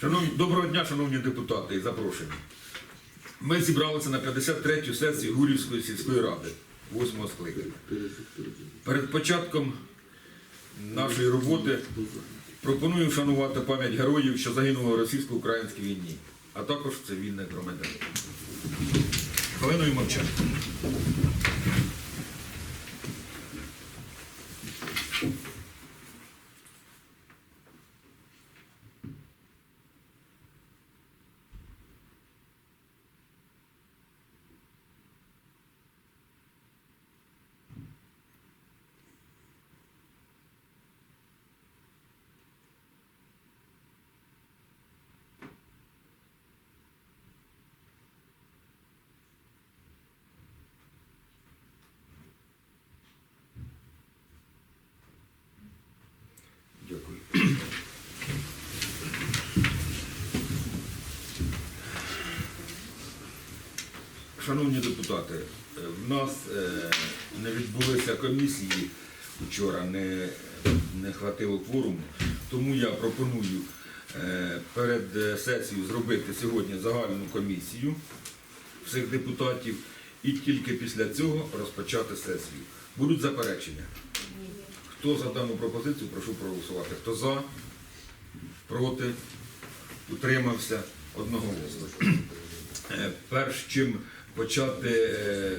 Шановні, доброго дня, шановні депутати і запрошені. Ми зібралися на 53-ю сесію Гурівської сільської ради, 8 скликання. Перед початком нашої роботи пропоную вшанувати пам'ять героїв, що загинули в російсько-українській війні, а також цивільних громадян. Хвилиною мовчання. Дякую. Шановні депутати, е, в нас е, не відбулися комісії вчора, не, не хватило кворуму, тому я пропоную е, перед сесією зробити сьогодні загальну комісію всіх депутатів і тільки після цього розпочати сесію. Будуть заперечення. Хто за дану пропозицію, прошу проголосувати. Хто за, проти, утримався одноголосно. Перш чим почати е,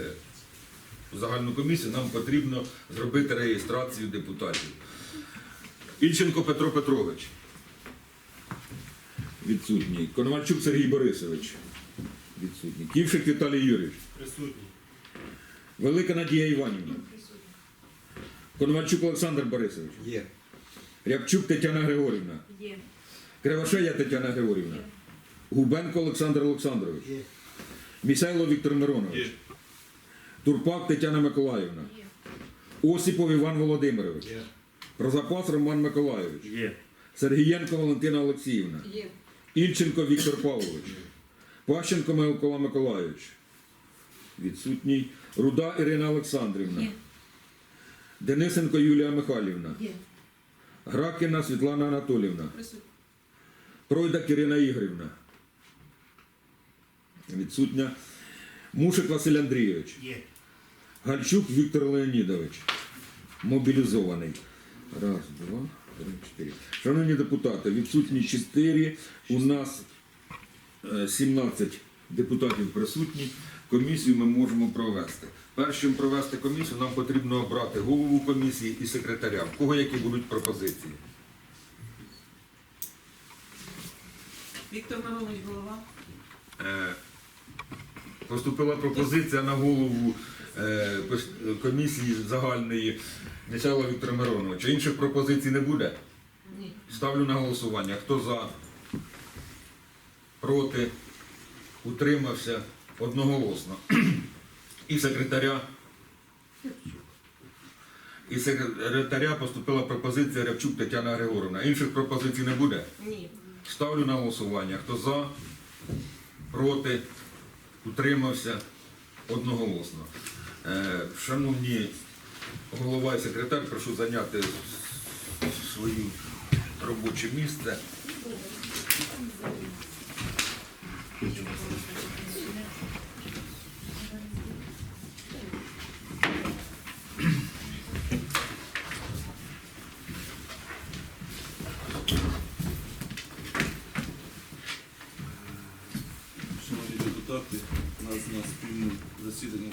загальну комісію, нам потрібно зробити реєстрацію депутатів. Ільченко Петро Петрович. Відсутній. Коновальчук Сергій Борисович. Відсутній. Ківшик Віталій Юрійович. Присутній. Велика Надія Іванівна. Коновальчук Олександр Борисович. Є. Рябчук Тетяна Григорівна. Є. Кривошея Тетяна Григорівна. Губенко Олександр Олександрович. Є. Місайло Віктор Миронович. Є. Турпак Тетяна Миколаївна. Є. Осіпов Іван Володимирович. Є. Прозапас Роман Миколайович. Є. Сергієнко Валентина Олексіївна. Є. Ільченко Віктор Павлович. Пащенко Микола Миколайович. Відсутній. Руда Ірина Олександрівна. Є. Денисенко Юлія Михайлівна. Є. Гракіна Світлана Анатолівна. Пройда Ірина Ігорівна. Відсутня. Мушик Василь Андрійович. Є. Гальчук Віктор Леонідович. Мобілізований. Раз, два, три, чотири. Шановні депутати, відсутні чотири. У нас е, 17 депутатів присутні. Комісію ми можемо провести. Перш чим провести комісію, нам потрібно обрати голову комісії і секретаря. В кого які будуть пропозиції? Віктор Миронович, голова. Поступила пропозиція на голову е, комісії загальної Місяла Віктора Мироновича. Інших пропозицій не буде. Ні. Ставлю на голосування. Хто за? Проти? Утримався одноголосно. І секретаря. І секретаря поступила пропозиція Рябчук Тетяна Григорівна. Інших пропозицій не буде. Ні. Ставлю на голосування. Хто за, проти, утримався одноголосно. Е, Шановні голова і секретар, прошу зайняти своє робоче місце. Шановні депутати, у нас на спільному засіданні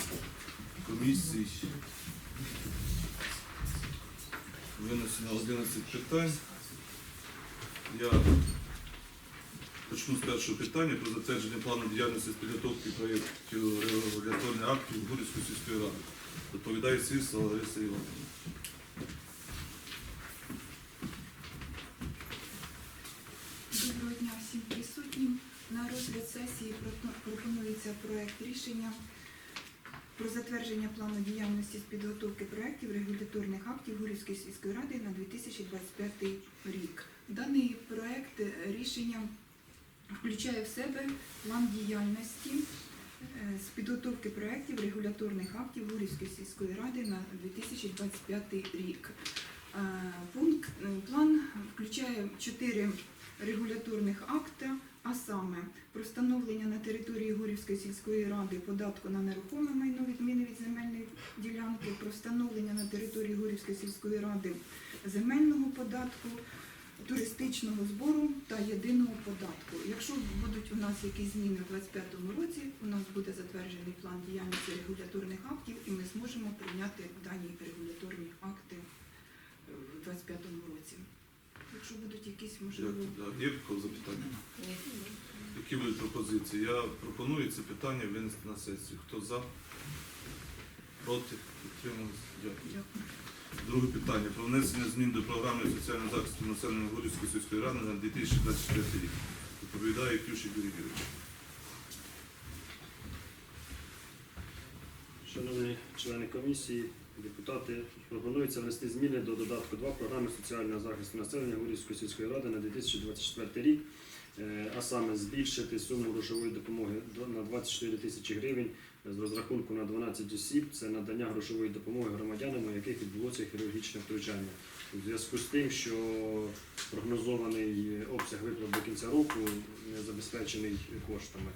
комісії винесено 11 питань. Я почну з першого питання про затвердження плану діяльності з підготовки проєктів регуляторних актів Гурівської сільської ради. Доповідає Свірса Лариса Івановна. Доброго дня всім присутнім. На розгляд сесії пропонується проект рішення про затвердження плану діяльності з підготовки проєктів регуляторних актів Гурівської сільської ради на 2025 рік. Даний проект е, рішення включає в себе план діяльності е, з підготовки проєктів регуляторних актів Гурівської сільської ради на 2025 рік. Е, Пункт план включає чотири регуляторних акта, а саме про встановлення на території Горівської сільської ради податку на нерухоме майно відміни від земельної ділянки, про встановлення на території Горівської сільської ради земельного податку, туристичного збору та єдиного податку. Якщо будуть у нас якісь зміни у 2025 році, у нас буде затверджений план діяльності регуляторних актів, і ми зможемо прийняти дані регуляторні акти е, в 2025 році. Якщо будуть якісь можливо. Да. Є запитання? Які будуть пропозиції? Я пропоную це питання винести на сесію. Хто за? Проти? Підтримались? Дякую. Дякую. Друге питання про внесення змін до програми соціального захисту населення Горівської сільської ради на 2024 рік. Доповідає Кющик Юрій Юрійович. Шановні члени комісії, депутати, пропонується внести зміни до додатку 2 програми соціального захисту населення Гурівської сільської ради на 2024 рік, Е, а саме збільшити суму грошової допомоги до- на 24 тисячі гривень з розрахунку на 12 осіб. Це надання грошової допомоги громадянам, у яких відбулося хірургічне втручання. У зв'язку з тим, що прогнозований обсяг виплат до кінця року не забезпечений коштами.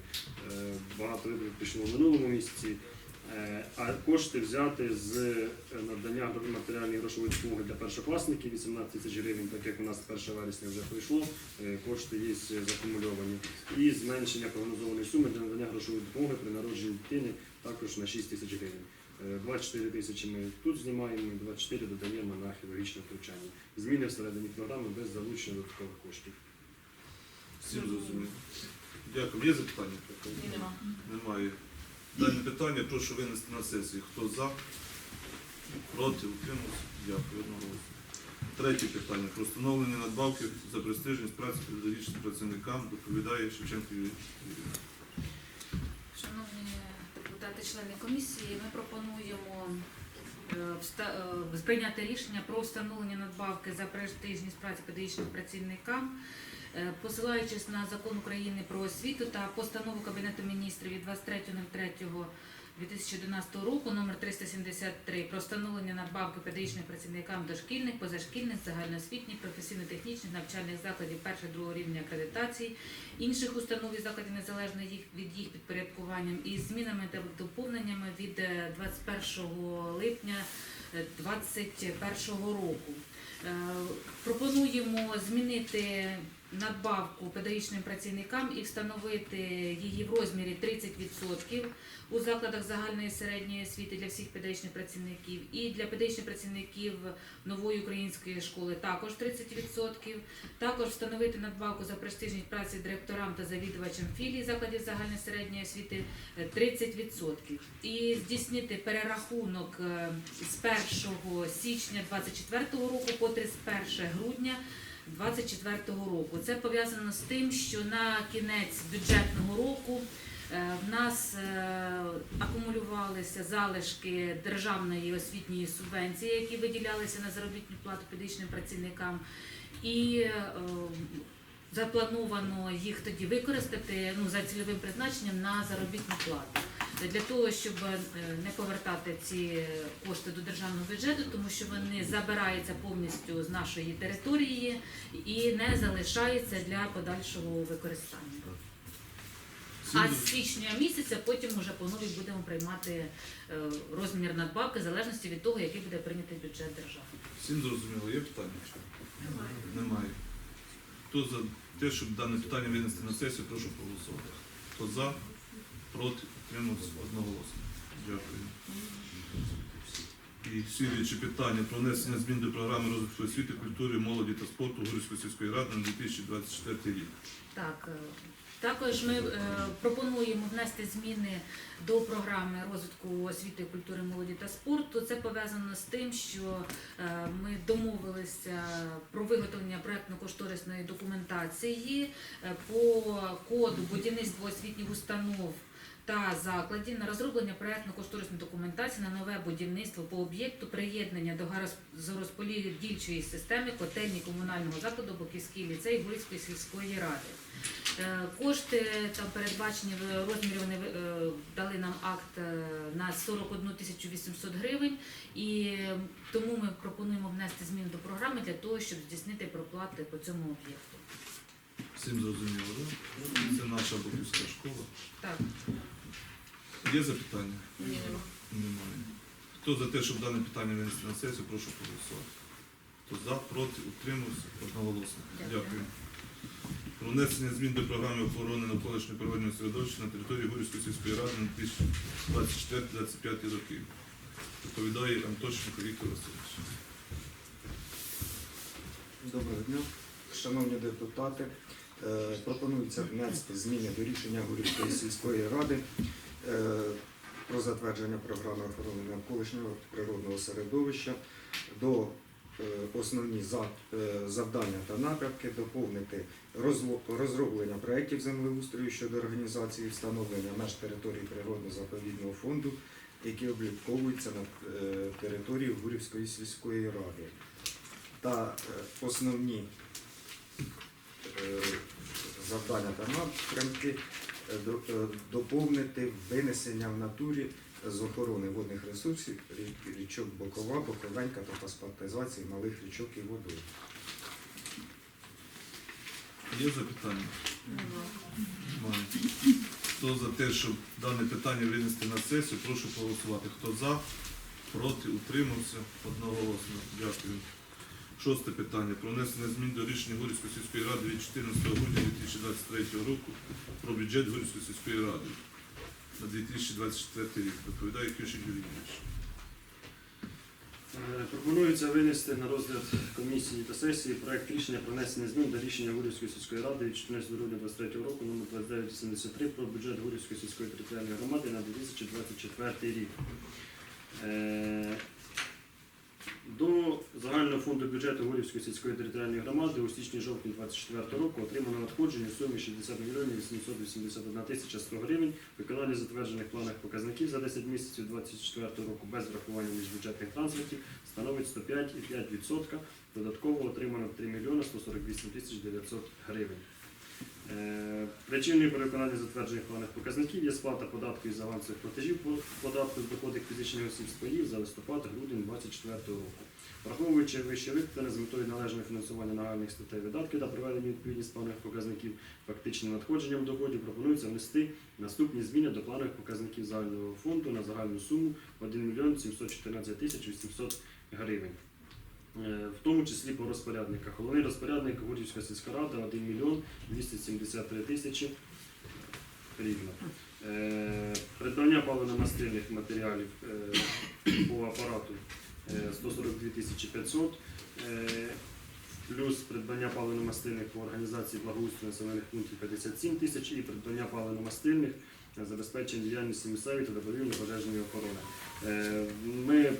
Е, Багато виплат пішло в минулому місяці. Е, А кошти взяти з е, надання матеріальної грошової допомоги для першокласників 18 тисяч гривень, так як у нас 1 вересня вже прийшло, е, кошти є закумульовані. І зменшення прогнозованої суми для надання грошової допомоги при народженні дитини також на 6 тисяч гривень. Е, 24 тисячі ми тут знімаємо, 24 додаємо на хірургічне втручання. Зміни всередині програми без залучення додаткових коштів. Всім зрозуміло. Дякую. Є запитання? Ні, нема. Немає. Дане питання прошу винести на сесію. Хто за? Проти? Утримався? Дякую. Одноголосно. Третє питання. Про встановлення надбавки за престижність праці педагогічним працівникам доповідає Шевченко Юрій. Шановні депутати, члени комісії, ми пропонуємо е, е, прийняти рішення про встановлення надбавки за престижність праці педагогічним працівникам, посилаючись на закон України про освіту та постанову Кабінету міністрів від 23.03.2011 року номер 373 про встановлення надбавки педагогічним працівникам дошкільних, позашкільних, загальноосвітніх, професійно-технічних навчальних закладів першого-другого рівня акредитації, інших установ і закладів незалежно їх від їх підпорядкуванням із змінами та доповненнями від е, 21 липня 2021 року. Е, Пропонуємо змінити надбавку педагогічним працівникам і встановити її в розмірі 30% у закладах загальної середньої освіти для всіх педагогічних працівників і для педагогічних працівників нової української школи також 30%. Також встановити надбавку за престижність праці директорам та завідувачам філій закладів загальної середньої освіти е, 30%. І здійснити перерахунок е, з 1 січня 2024 року по 31 грудня 2024 року. Це пов'язано з тим, що на кінець бюджетного року е, в нас е, акумулювалися залишки державної освітньої субвенції, які виділялися на заробітну плату педагогічним працівникам. І е, заплановано їх тоді використати ну, за цільовим призначенням на заробітну плату. Для того, щоб е, не повертати ці кошти до державного бюджету, тому що вони забираються повністю з нашої території і не залишаються для подальшого використання. А з січня місяця потім вже по новій будемо приймати е, розмір надбавки в залежності від того, який буде прийнятий бюджет держави. Всім зрозуміло. Є питання? Немає. Хто за те, щоб дане питання винести на сесію, прошу проголосувати. Хто за? Проти? Утримався? Одноголосно. Дякую. І слідуюче питання про внесення змін до програми розвитку освіти, культури, молоді та спорту Горівської сільської ради на 2024 рік. Так, е, також ми е, пропонуємо внести зміни до програми розвитку освіти, культури, молоді та спорту. Це пов'язано з тим, що е, ми домовилися про виготовлення проектно-кошторисної документації е, по коду будівництва освітніх установ. Та закладів на розроблення проектно-кошторисної документації на нове будівництво по об'єкту приєднання до газорозподільчої системи котельні комунального закладу Боківський ліцей Гурської сільської ради. Е, Кошти там передбачені в розмірі вони е, дали нам акт е, на 41 тисячу 800 гривень, і тому ми пропонуємо внести зміни до програми для того, щоб здійснити проплати по цьому об'єкту. Всім зрозуміло, так? Це наша Буківська школа. Так, Є запитання? ні. Немає. Хто за те, щоб дане питання винести на сесію, прошу проголосувати. Хто за, проти, утримався, одноголосно. Дякую. Про внесення змін до програми охорони навколишнього природного середовища на території Гурівської сільської ради на 2024-2025 роки. Доповідає Антошенко Віктор Васильович. Доброго дня, шановні депутати. Е, Пропонується внести зміни до рішення Гурівської сільської ради е, про затвердження програми охорони навколишнього природного середовища до е, основні завдання та напрямки, доповнити розроблення проєктів землеустрою щодо організації встановлення меж території природно-заповідного фонду, які облітковуються на території Гурівської сільської ради. Та основні завдання та напрямки е, е, доповнити винесення в натурі з охорони водних ресурсів річок Бокова, Боковенька та паспортизації малих річок і водою. Є запитання? Хто за те, щоб дане питання винести на сесію, прошу проголосувати. Хто за, проти, утримався, одноголосно. Дякую. Шосте питання. Про внесення змін до рішення Гурівської сільської ради від 14 грудня 2023 року про бюджет Гурівської сільської ради на 2024 рік. Доповідає Кюшик Юрій Ігорович. Е, Пропонується винести на розгляд комісії та сесії проект рішення про внесення змін до рішення Гурівської сільської ради від 14 грудня 2023 року номер 2983 про бюджет Гурівської сільської територіальної громади на 2024 рік. Е, До загального фонду бюджету Гурівської сільської територіальної громади у січні-жовтні 2024 року отримано надходження у сумі 60 мільйонів 881 тисяча 100 гривень. Виконання затверджених планах показників за 10 місяців 2024 року без врахування міжбюджетних трансфертів становить 105,5%. Додатково отримано 3 мільйони 148 тисяч 900 гривень. Е, Причиною переконання затверджених планах показників є сплата податків із авансових платежів по податку з доходів фізичних осіб з за листопад-грудень 2024 року. Враховуючи вище викладене з метою належного фінансування нагальних статей видатків та приведення відповідність планових показників фактичним надходженням доходів, пропонується внести наступні зміни до планових показників загального фонду на загальну суму 1 мільйон 714 тисяч 800 гривень. Е, В тому числі по розпорядниках. Головний розпорядник Гурівська сільська рада 1 мільйон 273 тисячі рівно. Е, Придбання паливно-мастильних матеріалів е, по апарату 142 тисячі 500. Е, Плюс придбання паливно-мастильних по організації благоустрою населених пунктів 57 тисяч і придбання паливно-мастильних забезпечення діяльності місцевої та добровільної пожежної охорони. Е, Ми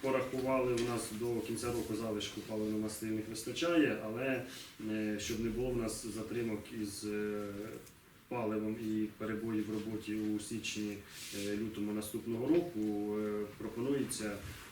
порахували, у нас до кінця року залишку паливно-мастильних вистачає, але е, щоб не було в нас затримок із е, паливом і перебоїв в роботі у січні е, лютому наступного року, е, пропонується е, пропо-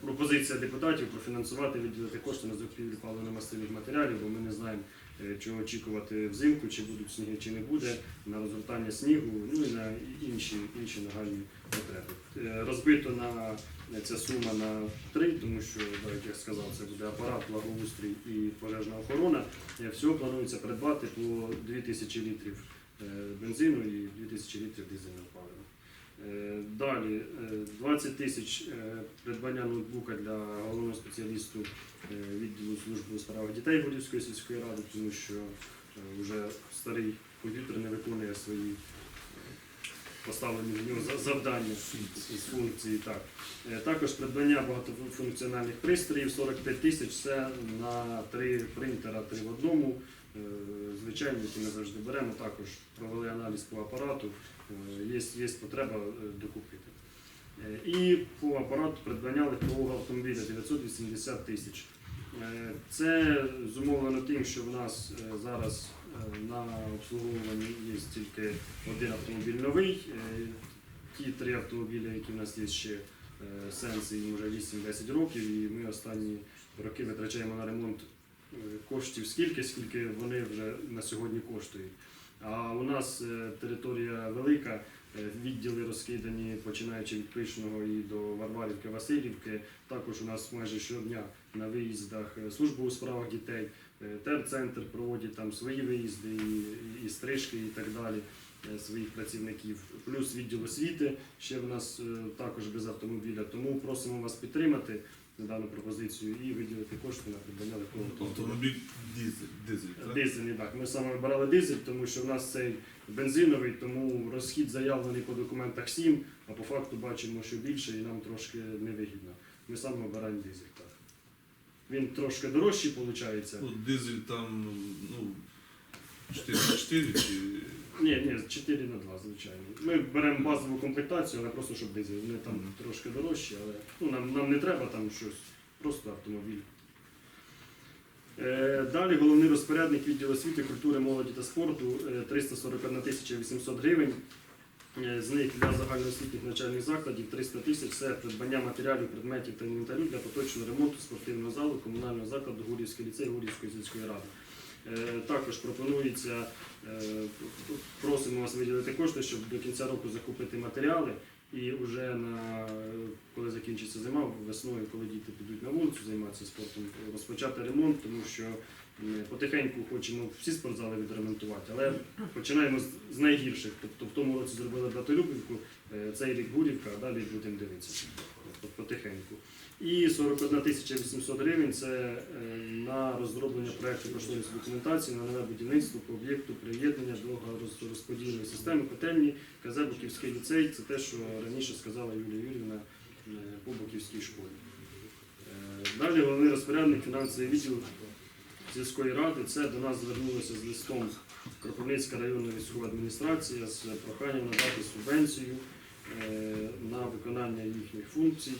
пропозиція депутатів профінансувати виділити кошти на закупівлю паливно-мастильних матеріалів, бо ми не знаємо, е, чого очікувати взимку, чи будуть сніги, чи не буде, на розгортання снігу, ну і на інші, інші нагальні потреби. Е, Розбито на ця сума на три, тому що, як я сказав, це буде апарат, благоустрій і пожежна охорона. Е, Всього планується придбати по 2000 літрів е, бензину і 2000 літрів дизельного палива. Е, Далі е, 20 тисяч е, придбання ноутбука для головного спеціалісту е, відділу служби у справах дітей Водівської сільської ради, тому що е, вже старий комп'ютер не виконує свої е, поставлені в нього завдання з функції. Так. Е, Також придбання багатофункціональних пристроїв 45 тисяч це на три принтера, три в одному. Е, Звичайно, які ми завжди беремо, також провели аналіз по апарату, Е, є, є потреба е, докупити. І по апарату придбання легкового автомобіля 980 тисяч. Це зумовлено тим, що в нас зараз на обслуговуванні є тільки один автомобіль новий. Ті три автомобілі, які в нас є ще сенси, їм вже 8-10 років, і ми останні роки витрачаємо на ремонт коштів скільки, скільки вони вже на сьогодні коштують. А у нас е, територія велика, е, відділи розкидані, починаючи від Пишного і до Варварівки, Васильівки. Також у нас майже щодня на виїздах е, служба у справах дітей. Терцентр проводить там свої виїзди і, і стрижки і так далі своїх працівників. Плюс відділ освіти ще в нас також без автомобіля. Тому просимо вас підтримати дану пропозицію і виділити кошти на придбання такого. Автомобіль дизель, дизель, так? Дизельний, так. Ми саме вибирали дизель, тому що в нас цей бензиновий, тому розхід заявлений по документах 7, а по факту бачимо, що більше і нам трошки невигідно. Ми саме вибираємо дизель, так. Він трошки дорожчий, виходить. Ну, дизель там, ну, 4 на 4 чи... Ні, ні, 4 на 2, звичайно. Ми беремо базову комплектацію, але просто щоб дизель. Вони там трошки дорожчі, але ну, нам, нам не треба там щось, просто автомобіль. Е, Далі головний розпорядник відділу освіти, культури, молоді та спорту е, 341 тисяча 800 гривень. Е, З них для загальноосвітніх навчальних закладів 300 тисяч це придбання матеріалів, предметів та інвентарю для поточного ремонту спортивного залу комунального закладу Гурівський ліцей Гурівської сільської ради. Е, Також пропонується, е, просимо вас виділити кошти, щоб до кінця року закупити матеріали. І вже на коли закінчиться зима, весною, коли діти підуть на вулицю займатися спортом, розпочати ремонт, тому що потихеньку хочемо всі спортзали відремонтувати, але починаємо з- найгірших. Тобто в тому році зробили Братолюбівку, е, цей рік Гурівка, а далі будемо дивитися Тобто потихеньку. І 41 тисяча 800 гривень це е, на розроблення проєкту кошторисної документації на нове будівництво по об'єкту приєднання до газорозподільної системи котельні КЗ Буківський ліцей. Це те, що раніше сказала Юлія Юрівна е, по Буківській школі. Е, Далі головний розпорядник фінансовий відділ сільської ради. Це до нас звернулося з листом Кропивницька районна військова адміністрація з проханням надати субвенцію на виконання їхніх функцій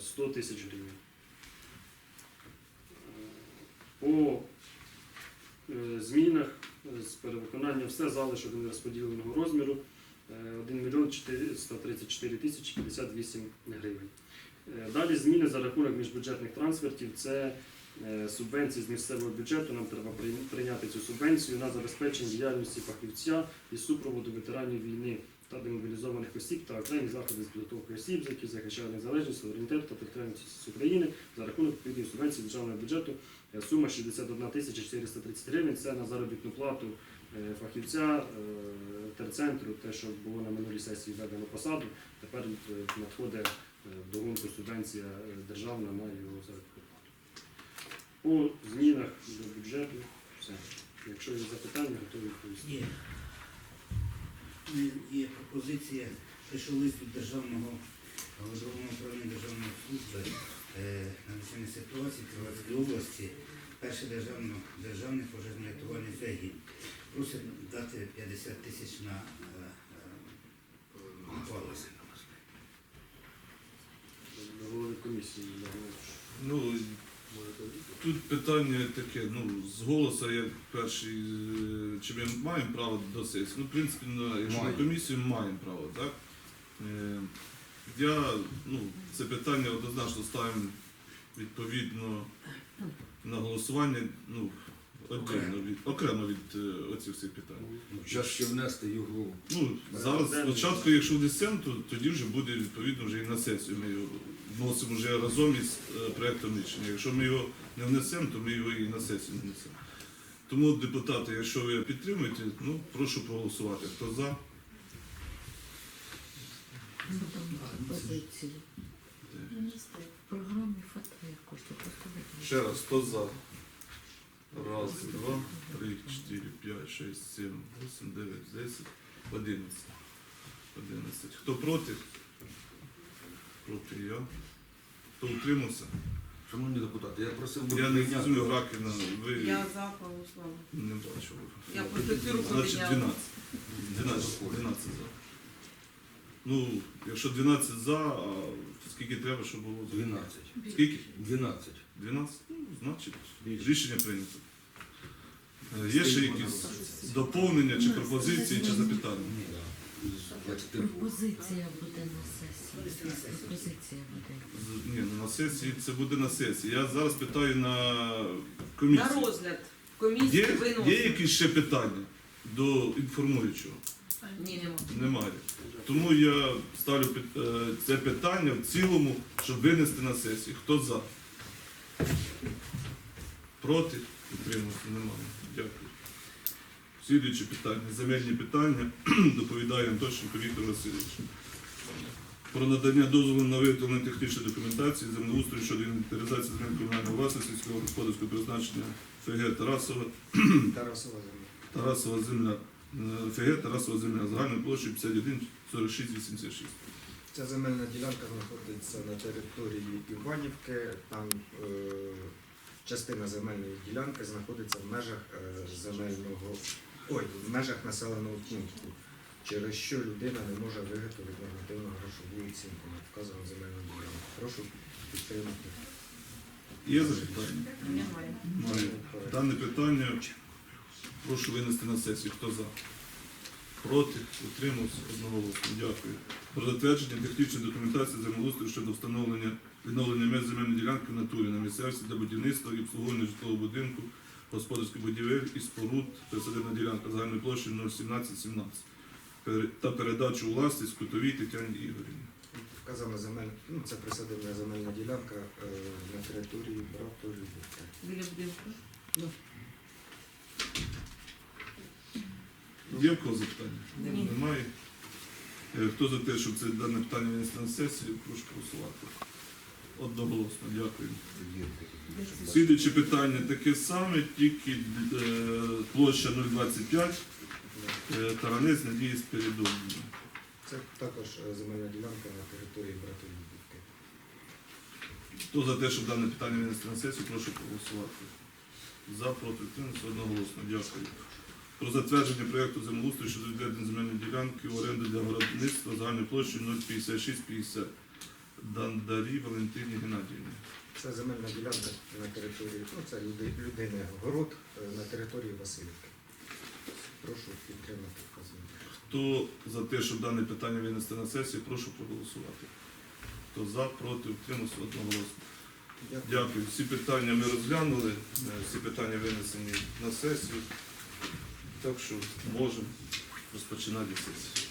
100 тисяч гривень. Е, По е, змінах е, з перевиконанням все залишок нерозподіленого розміру е, 1 мільйон 434 тисячі 58 гривень. Е, Далі зміни за рахунок міжбюджетних трансфертів це е, субвенції з місцевого бюджету. Нам треба прийняти цю субвенцію на забезпечення діяльності фахівця із супроводу ветеранів війни та демобілізованих осіб та окремі заходи з підготовки осіб, які захищають незалежність, суверенітет та цілісність України за рахунок відповідної субвенції державного бюджету. Е, Сума 61 тисяча 430 гривень. Це на заробітну плату е, фахівця е, терцентру, те, що було на минулій сесії введено посаду. Тепер надходить е, вдогонку субвенція державна на його заробітну плату. По змінах до бюджету все. Якщо є запитання, готові відповісти. Є. Є пропозиція, прийшов лист від державного головного управління державної служби е, надзвичайної ситуації в Кривацькій області. Перше державно, державне пожежне рятувальний загін. Просить дати 50 тисяч на е, е, опалення. Комісії. Ягнович. Ну, тут питання таке, ну, з голосу я перший, е, чи ми маємо право до сесії? Ну, в принципі, на, якщо на Маємо. комісію маємо право, так? Е, я, ну, це питання однозначно ставимо відповідно на голосування, ну, окремо від, окремо від е, оцих всіх питань. Зараз ще внести його. Ну, зараз спочатку, якщо внесемо, то тоді вже буде відповідно вже і на сесію. Ми його вносимо вже разом із е, проектом рішення. Якщо ми його не внесемо, то ми його і на сесію не внесемо. Тому, депутати, якщо ви підтримуєте, ну прошу проголосувати. Хто за? Програми ФАТ якось Ще раз, хто за? Раз, два, три, чотири, п'ять, шість, сім, вісім, дев'ять, десять, одинадцять. Одинадцять. Хто проти? Проти я. Хто утримався? Шановні депутати, я просив би Я не прийняти- зрозумів Ракіна, ви Я за Павлослава. не бачив. Я просто цю руку Значить підняла. 12. 12, 12 за. Ну, якщо 12 за, а скільки треба, щоб було 12. Скільки? 12. 12? Ну, значить, рішення прийнято. Е, Є ще якісь доповнення чи пропозиції, чи запитання? Ні, да. З 22. Пропозиція буде на сесії. Пропозиція буде. З- Ні, ну, на сесії це буде на сесії. Я зараз питаю на На комісії. розгляд комісії Є, виносимо. є якісь ще питання до інформуючого? Ні, нема. Немає. Тому я ставлю пит- е, це питання в цілому, щоб винести на сесію. Хто за? Проти? Утримався? Немає. Дякую. Слідуюче питання. Земельні питання. Доповідає Антощенко Віктор Васильович. Про надання дозволу на виготовлення технічної документації землеустрою щодо інвентаризації земель комунальної власності сільського господарського призначення ФГ Тарасова Тарасова земля. Тарасова земля. е, ФГ Тарасова земля. Загальною площею 51 46 86. Ця земельна ділянка знаходиться на території Іванівки. Там е, частина земельної ділянки знаходиться в межах е, земельного ой, в межах населеного пункту, через що людина не може виготовити нормативну грошову оцінку на вказану земельну ділянку. Прошу підтримати. Є запитання? Немає. Немає. Дане питання прошу винести на сесію. Хто за? Проти? Утримався? Одноголосно. Дякую. Про затвердження технічної документації землеустрою щодо встановлення відновлення меж земельної ділянки в натурі на місцевості для будівництва і обслуговування житлового будинку, господарських будівель і споруд, присадибна ділянка загальною площею 01717 Пере- та передачу власність Кутовій Тетяні Ігорівні. Вказана земель, ну це присадибна земельна ділянка е, на території Братолюбівки. Біля будинку. Є в кого запитання? Ні. Немає. Е, Хто за те, щоб це дане питання винести на сесію, прошу голосувати. Одноголосно, дякую. Слідуюче питання таке саме, тільки е, площа 025, е, Таранець Надії Спірідовні. Це також е, земельна ділянка на території Братолюбівки. Хто за те, щоб дане питання винести на сесію, прошу проголосувати. За, проти, утримався, одноголосно. Дякую. Про затвердження проєкту землеустрою щодо відведення земельної ділянки в оренду для городництва загальною площею 05650 Дандарі Валентині Геннадіївні. Це земельна ділянка на території, ну це люди- людини город е, на території Васильівки. Прошу підтримати вказану. Хто за те, щоб дане питання винести на сесію, прошу проголосувати. Хто за, проти, утримався одноголосно. Дякую. Дякую. Всі питання ми розглянули, е, всі питання винесені на сесію. Так що можемо розпочинати сесію.